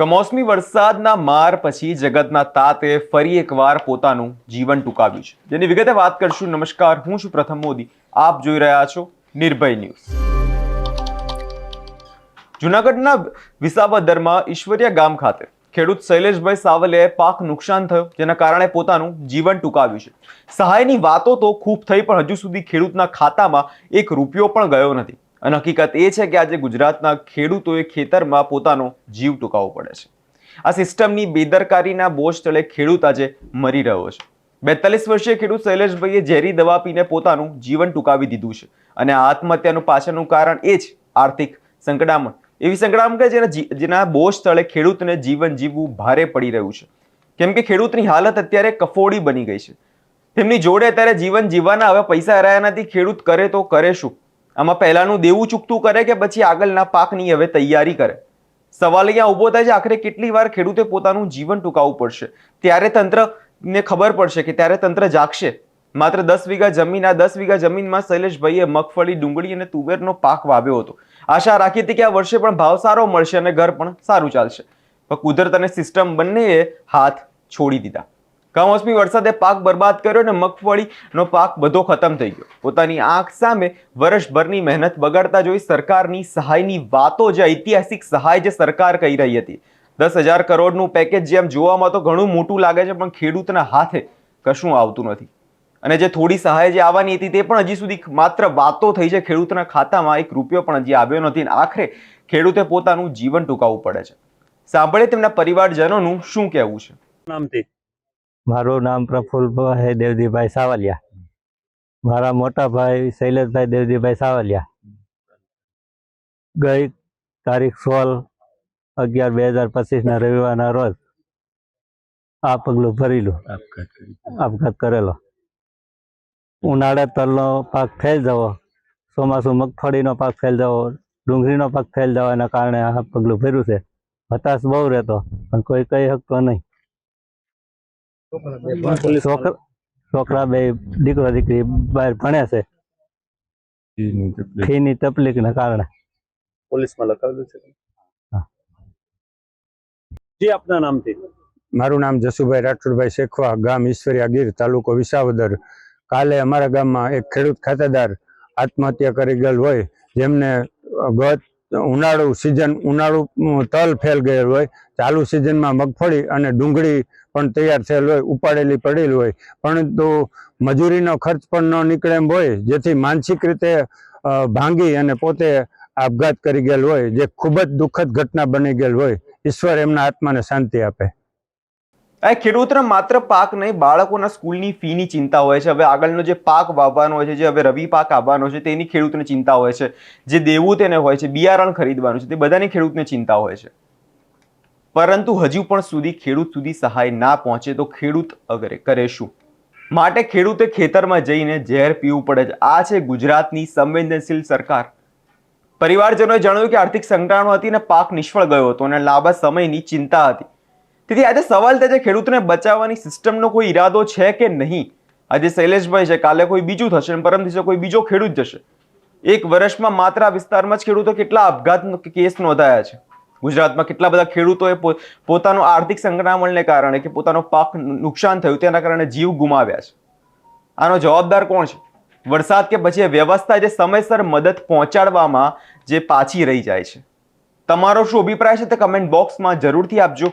કમોસમી વરસાદના માર પછી જગતના તાતે ફરી એકવાર પોતાનું જીવન ટૂંકાવ્યું છે. જેની વિગતે વાત કરશું, નમસ્કાર, હું છું પ્રથમ મોદી. આપ જોઈ રહ્યા છો નિર્ભય ન્યૂઝ. જુનાગઢના વિસાવદરમાં ઈશ્વરિયા ગામ ખાતે ખેડૂત શૈલેષભાઈ સાવલે પાક નુકસાન થયું, જેના કારણે પોતાનું જીવન ટૂંકાવ્યું છે. સહાયની વાતો તો ખૂબ થઈ, પણ હજુ સુધી ખેડૂતના ખાતામાં એક રૂપિયો પણ ગયો નથી. અને હકીકત એ છે કે આજે ગુજરાતના ખેડૂતોએ ખેતરમાં પોતાનો જીવ ટૂંકાવવો પડે છે. આ સિસ્ટમની બેદરકારીના બોજ તળે ખેડૂત આજે મરી રહ્યો છે. બેતાલીસ વર્ષીય ખેડૂત શૈલેષભાઈએ ઝેરી દવા પીને પોતાનું જીવન ટૂંકાવી દીધું છે અને આ આત્મહત્યાનું પાછળનું કારણ એ જ આર્થિક સંકડામણ. એવી સંકડામણ કે જેના જેના બોજ તળે ખેડૂતને જીવન જીવવું ભારે પડી રહ્યું છે. કેમ કે ખેડૂતની હાલત અત્યારે કફોડી બની ગઈ છે. તેમની જોડે અત્યારે જીવન જીવવાના હવે પૈસા રહ્યા નથી, ખેડૂત કરે તો કરે શું? આમાં પહેલાનું દેવું ચૂકતું કરે કે પછી આગળના પાકની હવે તૈયારી કરે? સવાલ અહીંયા ઊભો થાય છે, આખરે કેટલી વાર ખેડૂતે પોતાનું જીવન ટૂંકાવવું પડશે? ત્યારે તંત્રને ખબર પડશે કે ત્યારે તંત્ર જાગશે. માત્ર દસ વીઘા જમીન, આ દસ વીઘા જમીનમાં શૈલેષભાઈએ મગફળી, ડુંગળી અને તુવેરનો પાક વાવ્યો હતો. આશા રાખી હતી કે આ વર્ષે પણ ભાવ સારો મળશે અને ઘર પણ સારું ચાલશે. પણ કુદરત અને સિસ્ટમ બંનેએ હાથ છોડી દીધા. કમોસમી વરસાદે પાક બરબાદ કર્યો અને મગફળીનો પાક બધો ખતમ થઈ ગયો. પોતાની આંખ સામે વર્ષભરની મહેનત બગાડતા જોઈ સરકારની સહાયની વાતો જે ઐતિહાસિક સહાય જે સરકાર કહી રહી હતી. દસ હજાર કરોડનું પેકેજ જેમ જોવામાં તો ઘણું મોટું લાગે છે, પણ ખેડૂતના હાથે કશું આવતું નથી. અને જે થોડી સહાય જે આવવાની હતી તે પણ હજી સુધી માત્ર વાતો થઈ છે. ખેડૂતના ખાતામાં એક રૂપિયો પણ હજી આવ્યો નથી અને આખરે ખેડૂતે પોતાનું જીવન ટૂંકાવવું પડે છે. સાંભળે તેમના પરિવારજનોનું શું કહેવું છે? નામથી. મારું નામ પ્રફુલ્લભાઈ દેવજીભાઈ સાવલિયા. મારા મોટા ભાઈ શૈલેષભાઈ દેવજીભાઈ સાવલિયા. ગઈ તારીખ સોળ અગિયાર બે હજાર પચીસના રવિવારના રોજ આ પગલું ભરેલું. આપઘાત કરેલો. ઉનાળે તલનો પાક ફેલ જવો ચોમાસું મગફળીનો પાક ફેલ જવો ડુંગળીનો પાક ફેલ જવાના કારણે આ પગલું ભર્યું છે. હતાશ બહુ રહેતો પણ કોઈ કહી શકતો નહીં. છોકરા છોકરા બે દીકરો દીકરી બહાર ભણે છે. ફીની તકલીફના કારણે. પોલીસમાં લખાવેલું છે. જી આપના નામથી. મારું નામ જસુભાઈ રાઠોડભાઈ શેખવા ગામ ઈશ્વરિયા ગીર તાલુકો વિસાવદર. કાલે અમારા ગામમાં એક ખેડૂત ખાતેદાર આત્મહત્યા કરી ગયેલ હોય જેમને ગત ઉનાળુ સિઝન ઉનાળુ તલ ફેલ ગયેલ હોય, ચાલુ સિઝનમાં મગફળી અને ડુંગળી પણ તૈયાર થયેલ હોય, ઉપાડેલી પડેલી હોય. પરંતુ મજૂરીનો ખર્ચ પણ ન નીકળે એમ હોય, જેથી માનસિક રીતે ભાંગી અને પોતે આપઘાત કરી ગયેલ હોય, જે ખૂબ જ દુઃખદ ઘટના બની ગયેલ હોય. ઈશ્વર એમના આત્માને શાંતિ આપે. આ ખેડૂતને માત્ર પાક નહીં, બાળકોના સ્કૂલની ફીની ચિંતા હોય છે. હવે આગળનો જે પાક વાવવાનો હોય છે, જે હવે રવિ પાક આવવાનો છે, તેની ખેડૂતને ચિંતા હોય છે. જે દેવું તેને હોય છે, બિયારણ ખરીદવાનું છે, તે બધાની ખેડૂતને ચિંતા હોય છે. પરંતુ હજુ પણ સુધી ખેડૂત સુધી સહાય ના પહોંચે તો ખેડૂત અગરે કરે શું? માટે ખેડૂતે ખેતરમાં જઈને ઝેર પીવું પડે છે. આ છે ગુજરાતની સંવેદનશીલ સરકાર. પરિવારજનોએ જણાવ્યું કે આર્થિક સંકળાણો હતી અને પાક નિષ્ફળ ગયો હતો અને લાંબા સમયની ચિંતા હતી. તેથી આજે સવાલ થાય છે, ખેડૂતને બચાવવાની સિસ્ટમનો કોઈ ઈરાદો છે કે નહીં? આજે શૈલેષભાઈ છે, કાલે કોઈ બીજું થશે અને પરમ દિવસે કોઈ બીજો ખેડૂત જશે. એક વર્ષમાં માત્ર આ વિસ્તારમાં જ ખેડૂતો કેટલા આપઘાત કેસ નોંધાયા છે? ગુજરાતમાં કેટલા બધા ખેડૂતોએ પોતાનું આર્થિક સંક્રમણને કારણે કે પોતાનો પાક નુકસાન થયું તેના કારણે જીવ ગુમાવ્યા છે. આનો જવાબદાર કોણ છે? વરસાદ કે પછી વ્યવસ્થા જે સમયસર મદદ પહોંચાડવામાં જે પાછી રહી જાય છે. તમારો શું અભિપ્રાય છે તે કમેન્ટ બોક્સમાં જરૂરથી આપજો.